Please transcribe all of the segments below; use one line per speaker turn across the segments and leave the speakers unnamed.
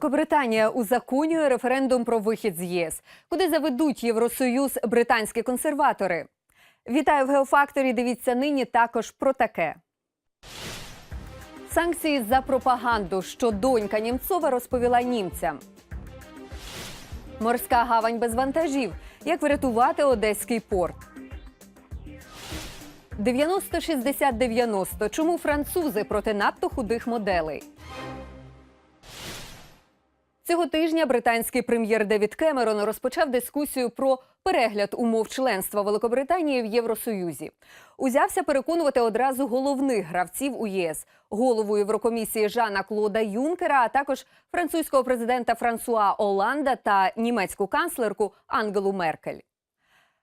Великобританія узаконює референдум про вихід з ЄС, куди заведуть Євросоюз британські консерватори. Вітаю в Геофакторі. Дивіться нині також про таке. Санкції за пропаганду, що донька Німцова розповіла німцям. Морська гавань без вантажів. Як врятувати Одеський порт? 90-60-90. Чому французи проти надто худих моделей? Цього тижня британський прем'єр Девід Кемерон розпочав дискусію про перегляд умов членства Великобританії в Євросоюзі. Узявся переконувати одразу головних гравців у ЄС голову Єврокомісії Жана Клода Юнкера, а також французького президента Франсуа Оланда та німецьку канцлерку Ангелу Меркель.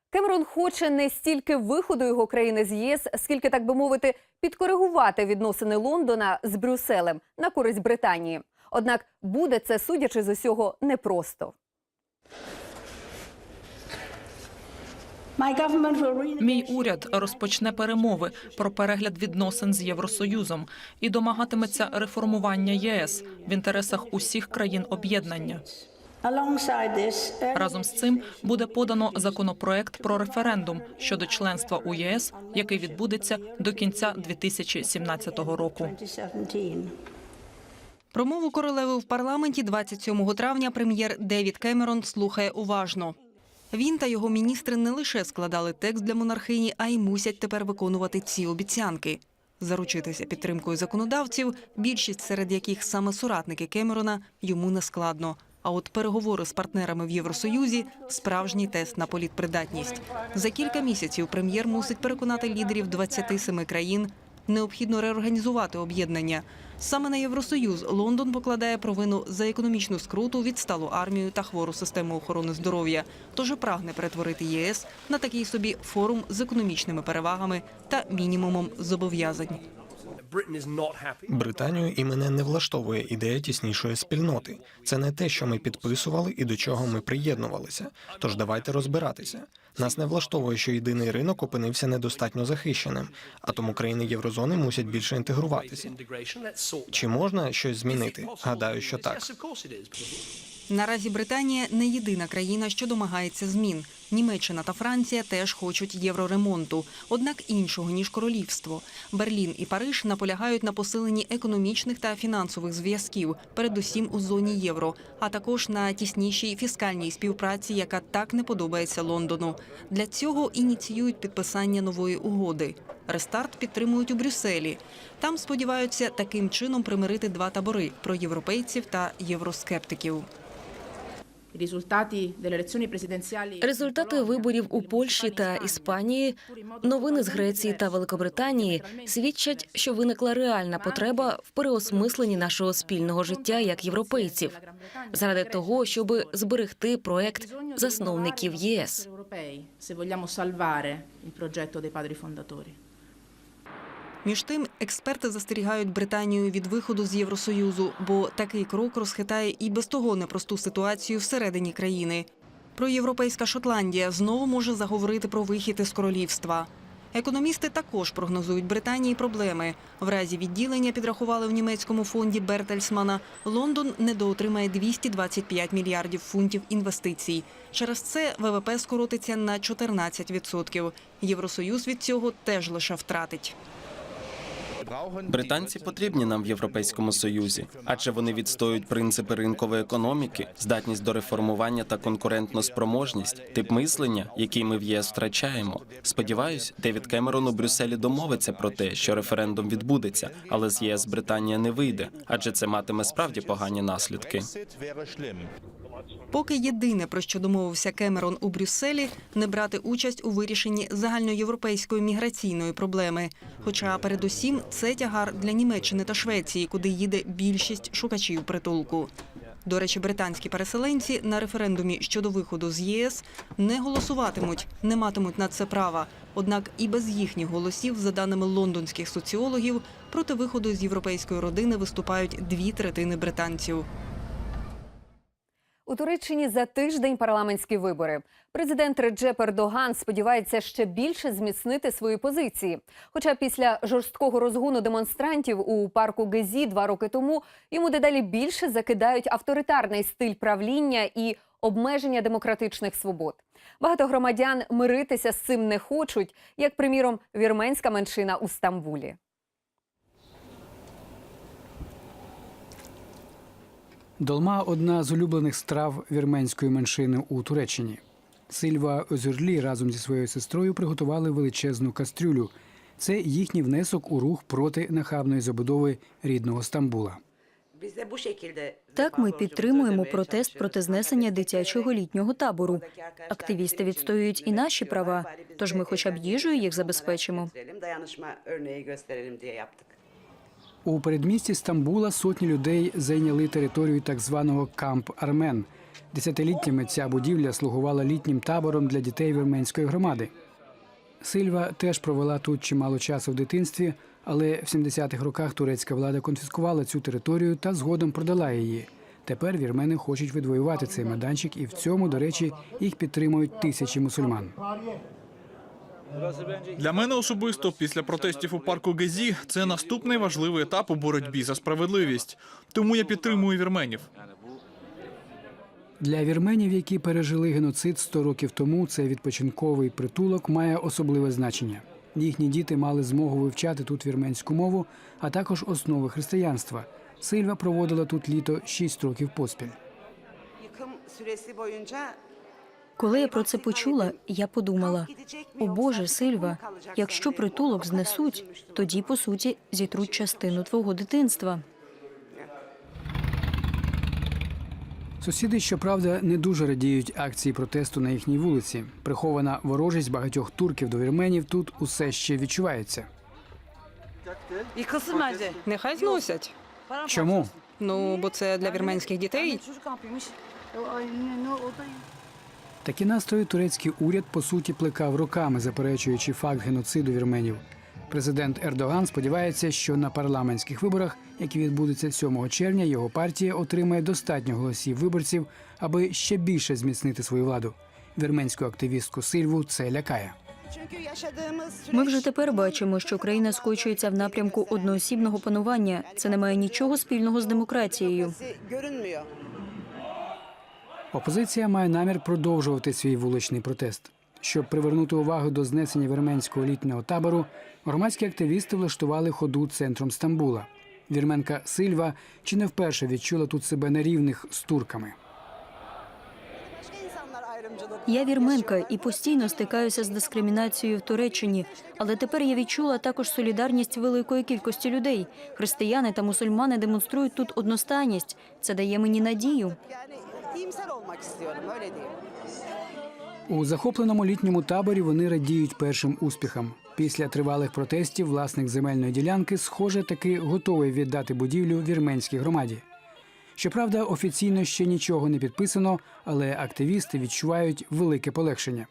Кемерон хоче не стільки виходу його країни з ЄС, скільки, так би мовити, підкоригувати відносини Лондона з Брюсселем на користь Британії. Однак буде це, судячи з усього, непросто.
Мій уряд розпочне перемови про перегляд відносин з Євросоюзом і домагатиметься реформування ЄС в інтересах усіх країн об'єднання. Разом з цим буде подано законопроект про референдум щодо членства у ЄС, який відбудеться до кінця 2017 року.
Промову королеви в парламенті 27 травня прем'єр Девід Кемерон слухає уважно. Він та його міністри не лише складали текст для монархині, а й мусять тепер виконувати ці обіцянки. Заручитися підтримкою законодавців, більшість серед яких саме соратники Кемерона, йому не складно. А от переговори з партнерами в Євросоюзі справжній тест на політпридатність. За кілька місяців прем'єр мусить переконати лідерів 27 країн. Необхідно реорганізувати об'єднання. Саме на Євросоюз Лондон покладає провину за економічну скруту, відсталу армію та хвору систему охорони здоров'я. Тож і прагне перетворити ЄС на такий собі форум з економічними перевагами та мінімумом зобов'язань.
Британію і мене не влаштовує ідея тіснішої спільноти. Це не те, що ми підписували і до чого ми приєднувалися. Тож давайте розбиратися. Нас не влаштовує, що єдиний ринок опинився недостатньо захищеним, а тому країни єврозони мусять більше інтегруватися. Чи можна щось змінити? Гадаю, що так.
Наразі Британія не єдина країна, що домагається змін. Німеччина та Франція теж хочуть євроремонту, однак іншого ніж королівство. Берлін і Париж наполягають на посиленні економічних та фінансових зв'язків, передусім у зоні євро, а також на тіснішій фіскальній співпраці, яка так не подобається Лондону. Для цього ініціюють підписання нової угоди. Рестарт підтримують у Брюсселі. Там сподіваються таким чином примирити два табори проєвропейців та євроскептиків.
Результати виборів у Польщі та Іспанії, новини з Греції та Великобританії свідчать, що виникла реальна потреба в переосмисленні нашого спільного життя як європейців, заради того, щоб зберегти проект засновників ЄС.
Між тим, експерти застерігають Британію від виходу з Євросоюзу, бо такий крок розхитає і без того непросту ситуацію всередині країни. Проєвропейська Шотландія знову може заговорити про вихід із королівства. Економісти також прогнозують Британії проблеми. В разі відділення підрахували в німецькому фонді Бертельсмана. Лондон недоотримає 225 мільярдів фунтів інвестицій. Через це ВВП скоротиться на 14%. Євросоюз від цього теж лише втратить.
Британці потрібні нам в Європейському Союзі, адже вони відстоюють принципи ринкової економіки, здатність до реформування та конкурентну спроможність, тип мислення, який ми в ЄС втрачаємо. Сподіваюсь, Девід Кемерон у Брюсселі домовиться про те, що референдум відбудеться, але з ЄС Британія не вийде, адже це матиме справді погані наслідки.
Поки єдине, про що домовився Кемерон у Брюсселі, не брати участь у вирішенні загальноєвропейської міграційної проблеми. Хоча, передусім, це тягар для Німеччини та Швеції, куди їде більшість шукачів притулку. До речі, британські переселенці на референдумі щодо виходу з ЄС не голосуватимуть, не матимуть на це права. Однак і без їхніх голосів, за даними лондонських соціологів, проти виходу з європейської родини виступають дві третини британців.
У Туреччині за тиждень парламентські вибори. Президент Реджеп Ердоган сподівається ще більше зміцнити свої позиції. Хоча після жорсткого розгону демонстрантів у парку Гезі два роки тому йому дедалі більше закидають авторитарний стиль правління і обмеження демократичних свобод. Багато громадян миритися з цим не хочуть, як приміром вірменська меншина у Стамбулі.
Долма одна з улюблених страв вірменської меншини у Туреччині. Сильва Озюрлі разом зі своєю сестрою приготували величезну кастрюлю. Це їхній внесок у рух проти нахабної забудови рідного Стамбула.
Так, ми підтримуємо протест проти знесення дитячого літнього табору. Активісти відстоюють і наші права, тож ми хоча б їжею їх забезпечимо.
У передмісті Стамбула сотні людей зайняли територію так званого камп Армен. Десятиліттями ця будівля слугувала літнім табором для дітей вірменської громади. Сильва теж провела тут чимало часу в дитинстві, але в 70-х роках турецька влада конфіскувала цю територію та згодом продала її. Тепер вірмени хочуть відвоювати цей майданчик, і в цьому, до речі, їх підтримують тисячі мусульман.
Для мене особисто після протестів у парку Гезі це наступний важливий етап у боротьбі за справедливість. Тому я підтримую вірменів.
Для вірменів, які пережили геноцид 100 років тому, цей відпочинковий притулок має особливе значення. Їхні діти мали змогу вивчати тут вірменську мову, а також основи християнства. Сильва проводила тут літо 6 років поспіль.
Коли я про це почула, я подумала: о Боже, Сильва, якщо притулок знесуть, тоді по суті зітруть частину твого дитинства.
Сусіди, щоправда, не дуже радіють акції протесту на їхній вулиці. Прихована ворожість багатьох турків до вірменів тут усе ще відчувається.
Нехай зносять.
Чому?
Ну, бо це для вірменських дітей.
Такі настрої турецький уряд по суті плекав роками, заперечуючи факт геноциду вірменів. Президент Ердоган сподівається, що на парламентських виборах, які відбудуться 7 червня, його партія отримає достатньо голосів виборців, аби ще більше зміцнити свою владу. Вірменську активістку Сильву це лякає.
Ми вже тепер бачимо, що країна скочується в напрямку одноосібного панування. Це не має нічого спільного з демократією.
Опозиція має намір продовжувати свій вуличний протест. Щоб привернути увагу до знесення вірменського літнього табору, громадські активісти влаштували ходу центром Стамбула. Вірменка Сильва чи не вперше відчула тут себе на рівних з турками.
Я вірменка і постійно стикаюся з дискримінацією в Туреччині, але тепер я відчула також солідарність великої кількості людей. Християни та мусульмани демонструють тут одностайність. Це дає мені надію.
У захопленому літньому таборі вони радіють першим успіхам. Після тривалих протестів власник земельної ділянки, схоже, таки готовий віддати будівлю вірменській громаді. Щоправда, офіційно ще нічого не підписано, але активісти відчувають велике полегшення.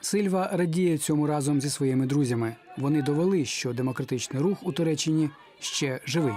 Сильва радіє цьому разом зі своїми друзями. Вони довели, що демократичний рух у Туреччині ще живий.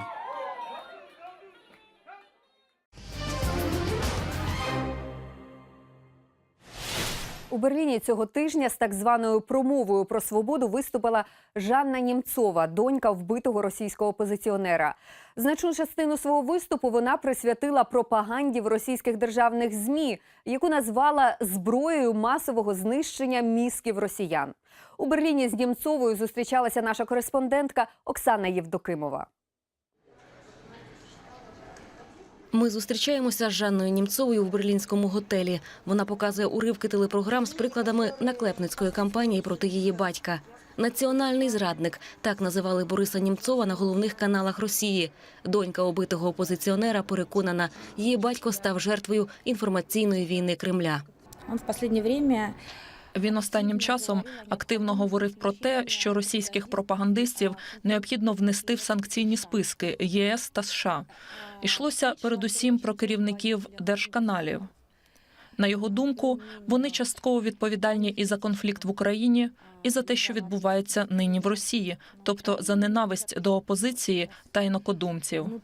У Берліні цього тижня з так званою промовою про свободу виступила Жанна Німцова, донька вбитого російського опозиціонера. Значну частину свого виступу вона присвятила пропаганді в російських державних змі, яку назвала зброєю масового знищення мізків росіян. У Берліні з Німцовою зустрічалася наша кореспондентка Оксана Євдокимова.
Ми зустрічаємося з Жанною Німцовою в берлінському готелі. Вона показує уривки телепрограм з прикладами наклепницької кампанії проти її батька. Національний зрадник так називали Бориса Німцова на головних каналах Росії. Донька убитого опозиціонера переконана, її батько став жертвою інформаційної війни Кремля.
Он в последнее время
Він останнім часом активно говорив про те, що російських пропагандистів необхідно внести в санкційні списки ЄС та США. Ішлося передусім про керівників держканалів. На його думку, вони частково відповідальні і за конфлікт в Україні, і за те, що відбувається нині в Росії, тобто за ненависть до опозиції та інакодумців.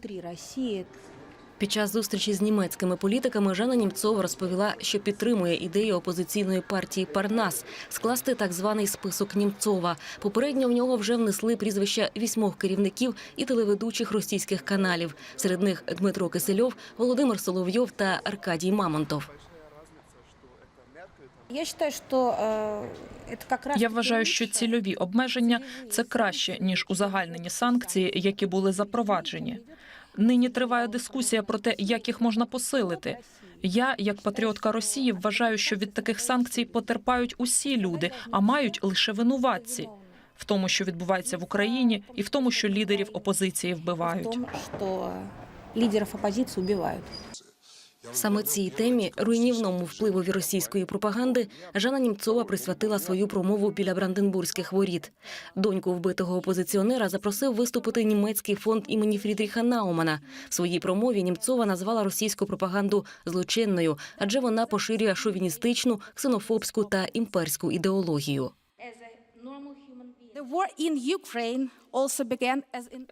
Під час зустрічі з німецькими політиками Жанна Німцова розповіла, що підтримує ідею опозиційної партії Парнас скласти так званий список Німцова. Попередньо в нього вже внесли прізвища вісьмох керівників і телеведучих російських каналів. Серед них Дмитро Кисельов, Володимир Соловйов та Аркадій Мамонтов.
Я считаю, что э, это как раз
Я вважаю, що цільові обмеження це краще ніж узагальнені санкції, які були запроваджені. Нині триває дискусія про те, як їх можна посилити. Я, як патріотка Росії, вважаю, що від таких санкцій потерпають усі люди, а мають лише винуватці в тому, що відбувається в Україні, і в тому, що лідерів опозиції
в
вбивають.
що лідерів опозиції убивают.
Саме цій темі руйнівному впливові російської пропаганди Жанна Німцова присвятила свою промову біля Бранденбурзьких воріт. Доньку вбитого опозиціонера запросив виступити німецький фонд імені Фрідріха Наумана. В своїй промові Німцова назвала російську пропаганду злочинною, адже вона поширює шовіністичну, ксенофобську та імперську ідеологію.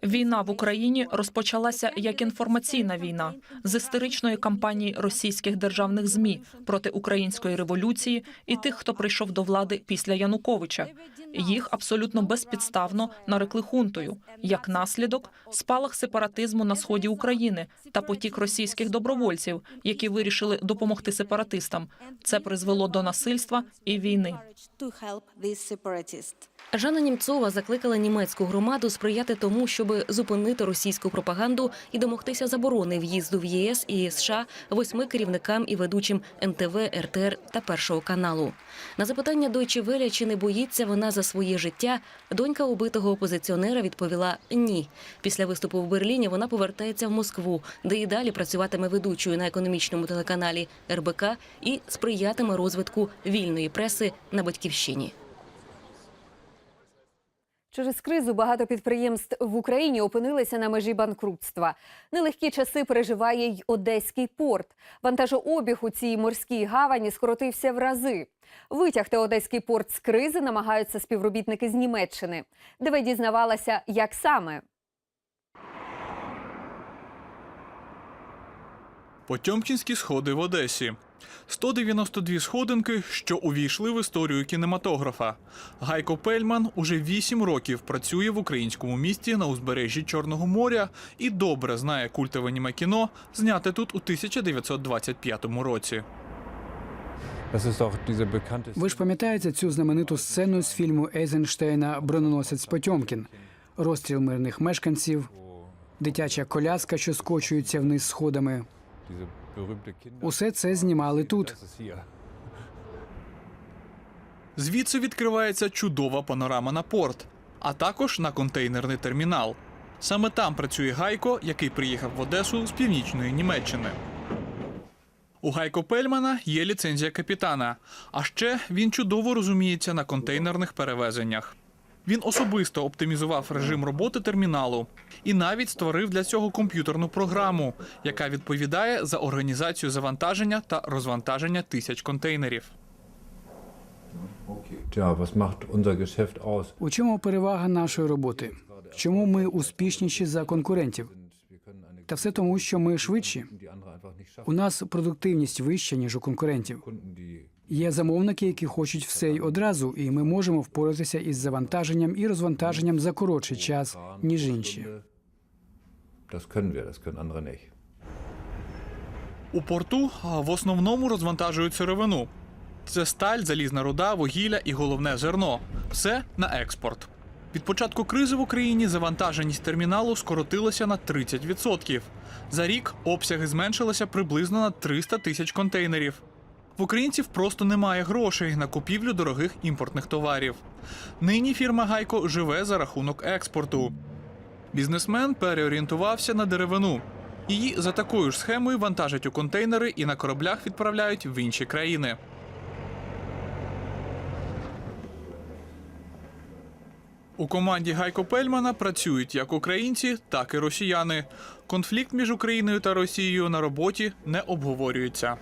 Війна в Україні розпочалася як інформаційна війна з істеричної кампанії російських державних змі проти української революції і тих, хто прийшов до влади після Януковича. Їх абсолютно безпідставно нарекли хунтою. Як наслідок, спалах сепаратизму на сході України та потік російських добровольців, які вирішили допомогти сепаратистам. Це призвело до насильства і війни.
to help these separatists.
Жанна Німцова закликала німецьку громаду сприяти тому, щоб зупинити російську пропаганду і домогтися заборони в'їзду в ЄС і США восьми керівникам і ведучим НТВ, РТР та Першого каналу. На запитання Deutsche Welle, чи не боїться вона за своє життя, донька убитого опозиціонера відповіла ні. Після виступу в Берліні вона повертається в Москву, де і далі працюватиме ведучою на економічному телеканалі РБК і сприятиме розвитку вільної преси на батьківщині.
Через кризу багато підприємств в Україні опинилися на межі банкрутства. Нелегкі часи переживає й Одеський порт. Вантажообіг у цій морській гавані скоротився в рази. Витягти Одеський порт з кризи намагаються співробітники з Німеччини. Де дізнавалася, як саме.
Потьомкінські сходи в Одесі. 192 сходинки, що увійшли в історію кінематографа. Гайко Пельман уже 8 років працює в українському місті на узбережжі Чорного моря і добре знає культове аніме кіно, зняте тут у 1925 році.
Ви ж пам'ятаєте цю знамениту сцену з фільму Ейзенштейна Броненосець Потьомкін, розстріл мирних мешканців, дитяча коляска, що скочується вниз сходами. Усе це знімали тут.
Звідси відкривається чудова панорама на порт, а також на контейнерний термінал. Саме там працює Гайко, який приїхав в Одесу з північної Німеччини. У Гайко Пельмана є ліцензія капітана, а ще він чудово розуміється на контейнерних перевезеннях. Він особисто оптимізував режим роботи терміналу і навіть створив для цього комп'ютерну програму, яка відповідає за організацію завантаження та розвантаження тисяч контейнерів.
У чому перевага нашої роботи? Чому ми успішніші за конкурентів? Та все тому, що ми швидші. У нас продуктивність вища, ніж у конкурентів. Є замовники, які хочуть все й одразу, і ми можемо впоратися із завантаженням і розвантаженням за коротший час, ніж інші.
У порту в основному розвантажують сировину. Це сталь, залізна руда, вугілля і головне зерно. Все на експорт. Від початку кризи в Україні завантаженість терміналу скоротилася на 30%. За рік обсяги зменшилися приблизно на 300 тисяч контейнерів. В українців просто немає грошей на купівлю дорогих імпортних товарів. Нині фірма Гайко живе за рахунок експорту. Бізнесмен переорієнтувався на деревину. Її за такою ж схемою вантажать у контейнери і на кораблях відправляють в інші країни. У команді Гайко Пельмана працюють як українці, так і росіяни. Конфлікт між Україною та Росією на роботі не обговорюється.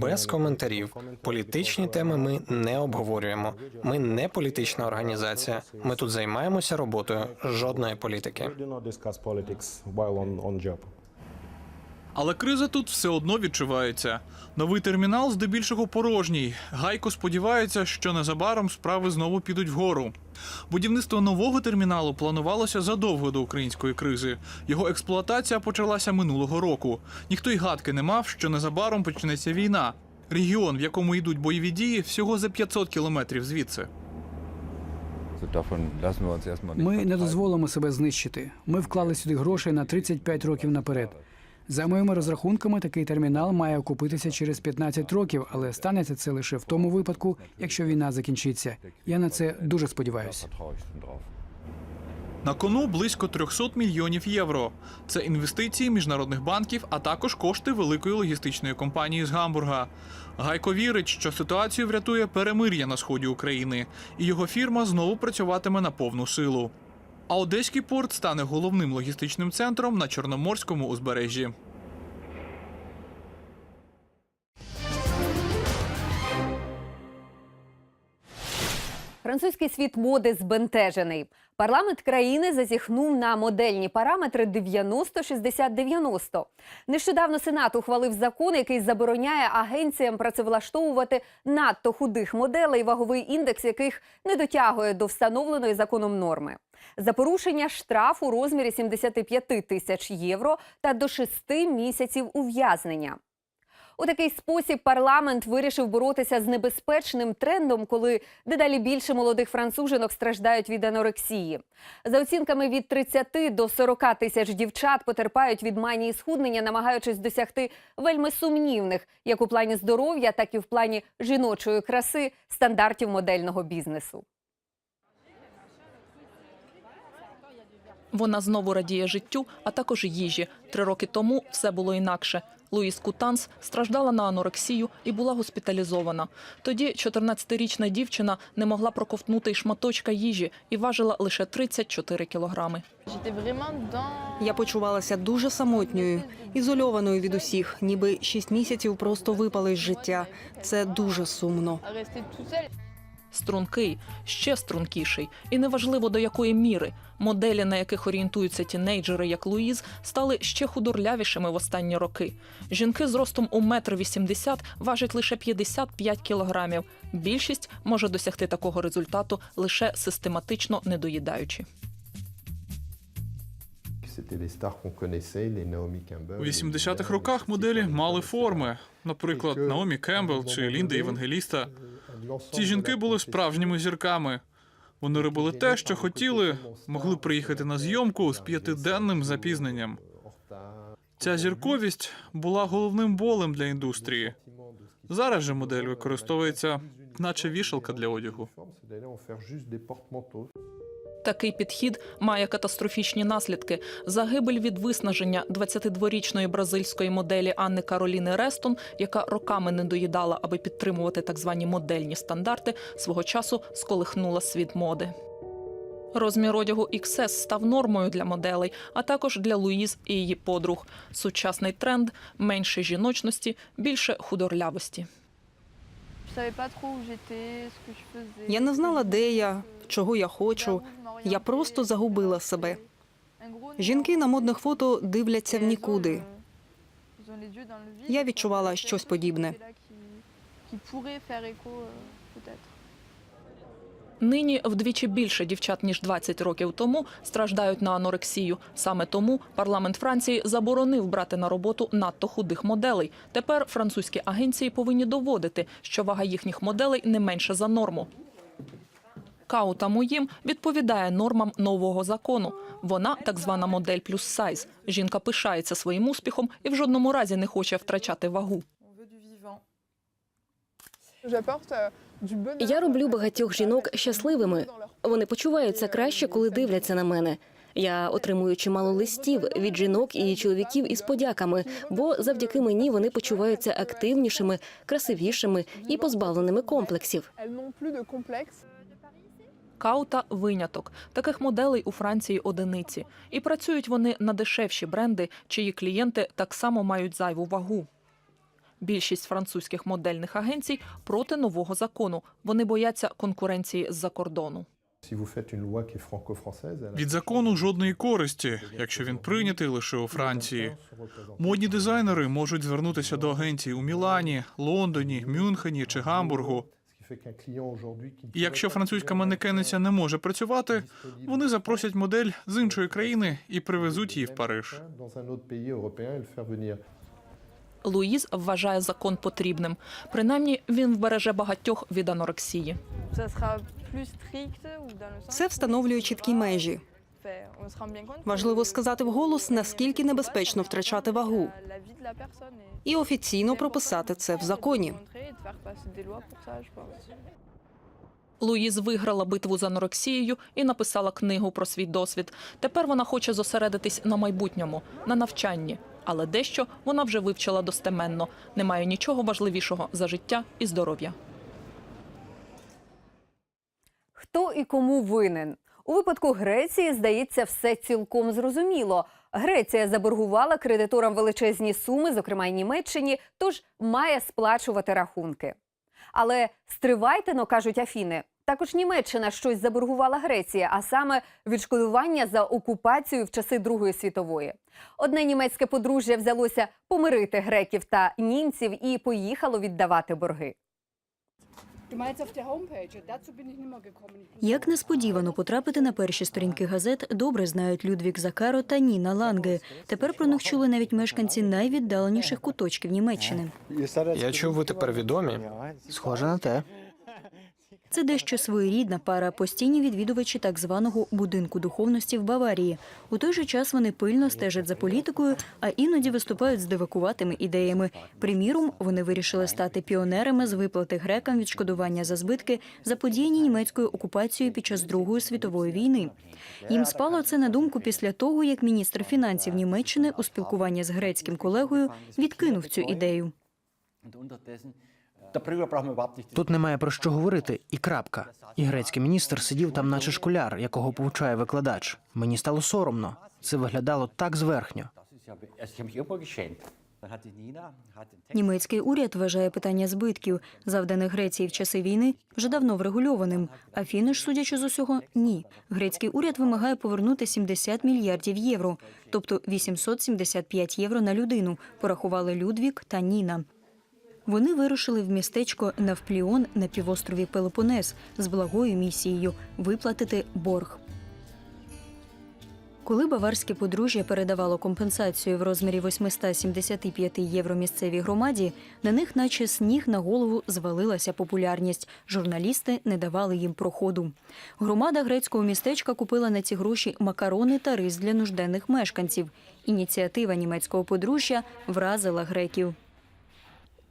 Без коментарів. Політичні теми ми не обговорюємо. Ми не політична організація. Ми тут займаємося роботою. Жодної політики.
Але криза тут все одно відчувається. Новий термінал здебільшого порожній. Гайко сподівається, що незабаром справи знову підуть вгору. Будівництво нового терміналу планувалося задовго до української кризи. Його експлуатація почалася минулого року. Ніхто й гадки не мав, що незабаром почнеться війна. Регіон, в якому йдуть бойові дії, всього за 500 кілометрів звідси.
Ми не дозволимо себе знищити. Ми вклали сюди гроші на 35 років наперед. За моїми розрахунками, такий термінал має окупитися через 15 років, але станеться це лише в тому випадку, якщо війна закінчиться. Я на це дуже сподіваюся.
На кону близько 300 мільйонів євро. Це інвестиції міжнародних банків, а також кошти великої логістичної компанії з Гамбурга. Гайко вірить, що ситуацію врятує перемир'я на сході України, і його фірма знову працюватиме на повну силу. А Одеський порт стане головним логістичним центром на Чорноморському узбережжі.
Французький світ моди збентежений. Парламент країни зазіхнув на модельні параметри 90-60-90. Нещодавно Сенат ухвалив закон, який забороняє агенціям працевлаштовувати надто худих моделей, ваговий індекс яких не дотягує до встановленої законом норми. За порушення штраф у розмірі 75 тисяч євро та до 6 місяців ув'язнення. У такий спосіб парламент вирішив боротися з небезпечним трендом, коли дедалі більше молодих францужинок страждають від анорексії. За оцінками від 30 до 40 тисяч дівчат потерпають від манії схуднення, намагаючись досягти вельми сумнівних, як у плані здоров'я, так і в плані жіночої краси стандартів модельного бізнесу.
Вона знову радіє життю, а також їжі. Три роки тому все було інакше. Луїс Кутанс страждала на анорексію і була госпіталізована. Тоді 14-річна дівчина не могла проковтнути й шматочка їжі і важила лише 34 кілограми.
Я почувалася дуже самотньою, ізольованою від усіх, ніби шість місяців просто випали з життя. Це дуже сумно.
Стрункий, ще стрункіший, і неважливо до якої міри. Моделі, на яких орієнтуються тінейджери, як Луїз, стали ще худорлявішими в останні роки. Жінки з ростом у метр вісімдесят важать лише 55 кілограмів. Більшість може досягти такого результату лише систематично недоїдаючи.
У 80-х роках моделі мали форми, наприклад, Наомі Кембл чи Лінда Євангеліста. Ці жінки були справжніми зірками. Вони робили те, що хотіли, могли приїхати на зйомку з п'ятиденним запізненням. Ця зірковість була головним болем для індустрії. Зараз же модель використовується, наче вішалка для одягу.
Такий підхід має катастрофічні наслідки. Загибель від виснаження 22-річної бразильської моделі Анни Кароліни Рестон, яка роками не доїдала, аби підтримувати так звані модельні стандарти, свого часу сколихнула світ моди. Розмір одягу XS став нормою для моделей, а також для Луїз і її подруг. Сучасний тренд менше жіночності, більше худорлявості.
Я не знала, де я, чого я хочу. Я просто загубила себе. Жінки на модних фото дивляться в нікуди. Я відчувала щось подібне.
Нині вдвічі більше дівчат ніж 20 років тому страждають на анорексію. Саме тому парламент Франції заборонив брати на роботу надто худих моделей. Тепер французькі агенції повинні доводити, що вага їхніх моделей не менше за норму. Кау Тамуїм відповідає нормам нового закону. Вона так звана модель плюс сайз. Жінка пишається своїм успіхом і в жодному разі не хоче втрачати вагу.
Я роблю багатьох жінок щасливими. Вони почуваються краще, коли дивляться на мене. Я отримую чимало листів від жінок і чоловіків із подяками, бо завдяки мені вони почуваються активнішими, красивішими і позбавленими комплексів.
Каута виняток. Таких моделей у Франції одиниці. І працюють вони на дешевші бренди, чиї клієнти так само мають зайву вагу. Більшість французьких модельних агенцій проти нового закону. Вони бояться конкуренції з-за кордону.
Від закону жодної користі, якщо він прийнятий лише у Франції. Модні дизайнери можуть звернутися до агенцій у Мілані, Лондоні, Мюнхені чи Гамбургу. Якщо французька манекениця не може працювати, вони запросять модель з іншої країни і привезуть її в Париж.
Луїз вважає закон потрібним. Принаймні він вбереже багатьох від анорексії.
Це встановлює чіткі межі. Важливо сказати вголос, наскільки небезпечно втрачати вагу, і офіційно прописати це в законі.
Луїз виграла битву з анорексією і написала книгу про свій досвід. Тепер вона хоче зосередитись на майбутньому, на навчанні. Але дещо вона вже вивчила достеменно. Немає нічого важливішого за життя і здоров'я.
Хто і кому винен? У випадку Греції, здається, все цілком зрозуміло. Греція заборгувала кредиторам величезні суми, зокрема й Німеччині, тож має сплачувати рахунки. Але стривайте, но кажуть Афіни. Також Німеччина щось заборгувала Греції, а саме відшкодування за окупацію в часи Другої світової. Одне німецьке подружжя взялося помирити греків та німців і поїхало віддавати борги.
Як несподівано потрапити на перші сторінки газет, добре знають Людвік Закаро та Ніна Ланге. Тепер про них чули навіть мешканці найвіддаленіших куточків Німеччини.
Я чув, ви тепер відомі.
Схоже на те.
Це дещо своєрідна пара, постійні відвідувачі так званого будинку духовності в Баварії. У той же час вони пильно стежать за політикою, а іноді виступають з дивакуватими ідеями. Приміром, вони вирішили стати піонерами з виплати грекам відшкодування за збитки, заподіяні німецькою окупацією під час Другої світової війни. Їм спало це на думку після того, як міністр фінансів Німеччини у спілкуванні з грецьким колегою відкинув цю ідею.
Тут немає про що говорити, і крапка. І грецький міністр сидів там, наче школяр, якого повчає викладач. Мені стало соромно. Це виглядало так зверхньо.
Німецький уряд вважає питання збитків, завданих Греції в часи війни, вже давно врегульованим. А фіни ж, судячи з усього, ні. Грецький уряд вимагає повернути 70 мільярдів євро, тобто 875 євро на людину, порахували Людвік та Ніна. Вони вирушили в містечко Навпліон на півострові Пелопонес з благою місією виплатити борг. Коли баварське подружжя передавало компенсацію в розмірі 875 євро місцевій громаді, на них, наче сніг на голову, звалилася популярність. Журналісти не давали їм проходу. Громада грецького містечка купила на ці гроші макарони та рис для нужденних мешканців. Ініціатива німецького подружжя вразила греків.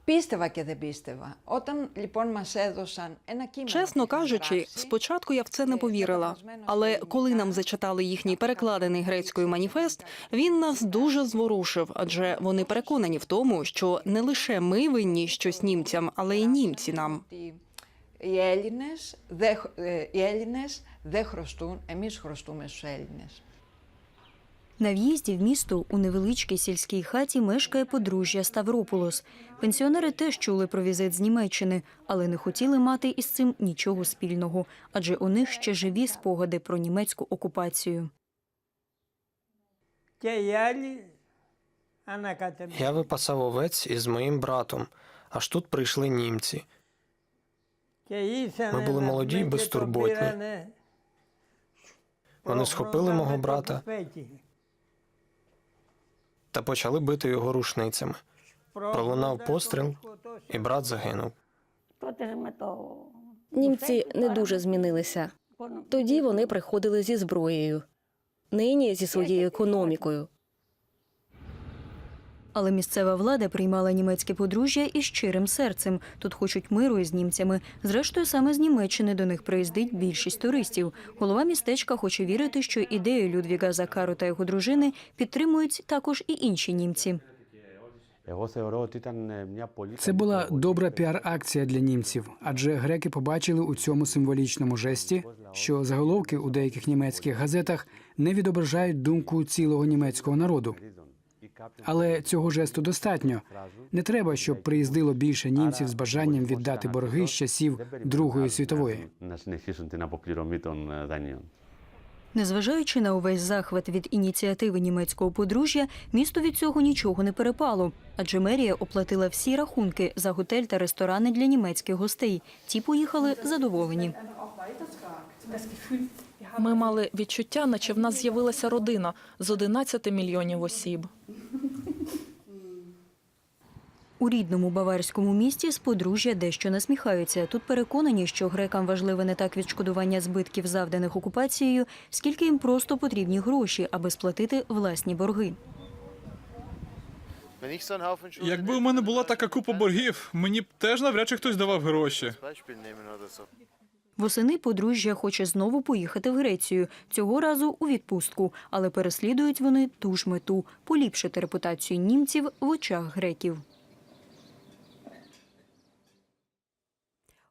Πίστευα και δεν πίστευα. Όταν λοιπόν μας έδωσαν ένα κείμενο...
Чесно кажучи, спочатку я в це не повірила. Але коли нам зачитали їхній перекладений грецькою маніфест, він нас дуже зворушив, адже вони переконані в тому, що не лише ми винні щось німцям, але й німці нам.
Οι Έλληνες, δεν, χ- ε, οι Έλληνες δεν χρωστούν, εμείς χρωστούμε στους Έλληνες.
На в'їзді в місто у невеличкій сільській хаті мешкає подружжя Ставропулос. Пенсіонери теж чули про візит з Німеччини, але не хотіли мати із цим нічого спільного, адже у них ще живі спогади про німецьку окупацію.
Я випасав овець із моїм братом, аж тут прийшли німці.
Ми
були молоді й безтурботні. Вони схопили мого брата та почали бити його рушницями. Пролунав постріл, і брат загинув.
Німці не дуже змінилися. Тоді вони приходили зі зброєю, нині зі своєю економікою.
Але місцева влада приймала німецьке подружжя із щирим серцем. Тут хочуть миру із німцями. Зрештою, саме з Німеччини до них приїздить більшість туристів. Голова містечка хоче вірити, що ідею Людвіга Закару та його дружини підтримують також і інші німці.
Це була добра піар-акція для німців, адже греки побачили у цьому символічному жесті, що заголовки у деяких німецьких газетах не відображають думку цілого німецького народу. Але цього жесту достатньо. Не треба, щоб приїздило більше німців з бажанням віддати борги з часів Другої світової.
Незважаючи на увесь захват від ініціативи німецького подружжя, місто від цього нічого не перепало, адже мерія оплатила всі рахунки за готель та ресторани для німецьких гостей. Ті поїхали задоволені.
Ми мали відчуття, наче в нас з'явилася родина з 11 мільйонів осіб.
У рідному баварському місті з подружжя дещо насміхаються. Тут переконані, що грекам важливе не так відшкодування збитків, завданих окупацією, скільки їм просто потрібні гроші, аби сплатити власні борги.
Якби у мене була така купа боргів, мені б теж навряд чи хтось давав гроші.
Восени подружжя хоче знову поїхати в Грецію, цього разу у відпустку, але переслідують вони ту ж мету поліпшити репутацію німців в очах греків.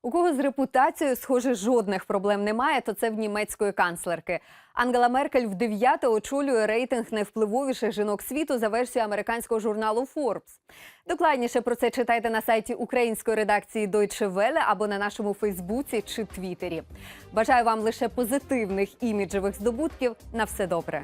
У кого з репутацією, схоже, жодних проблем немає, то це в німецької канцлерки. Ангела Меркель в дев'яте очолює рейтинг найвпливовіших жінок світу за версією американського журналу Forbes. Докладніше про це читайте на сайті української редакції Deutsche Welle або на нашому Фейсбуці чи Твіттері. Бажаю вам лише позитивних іміджевих здобутків. На все добре.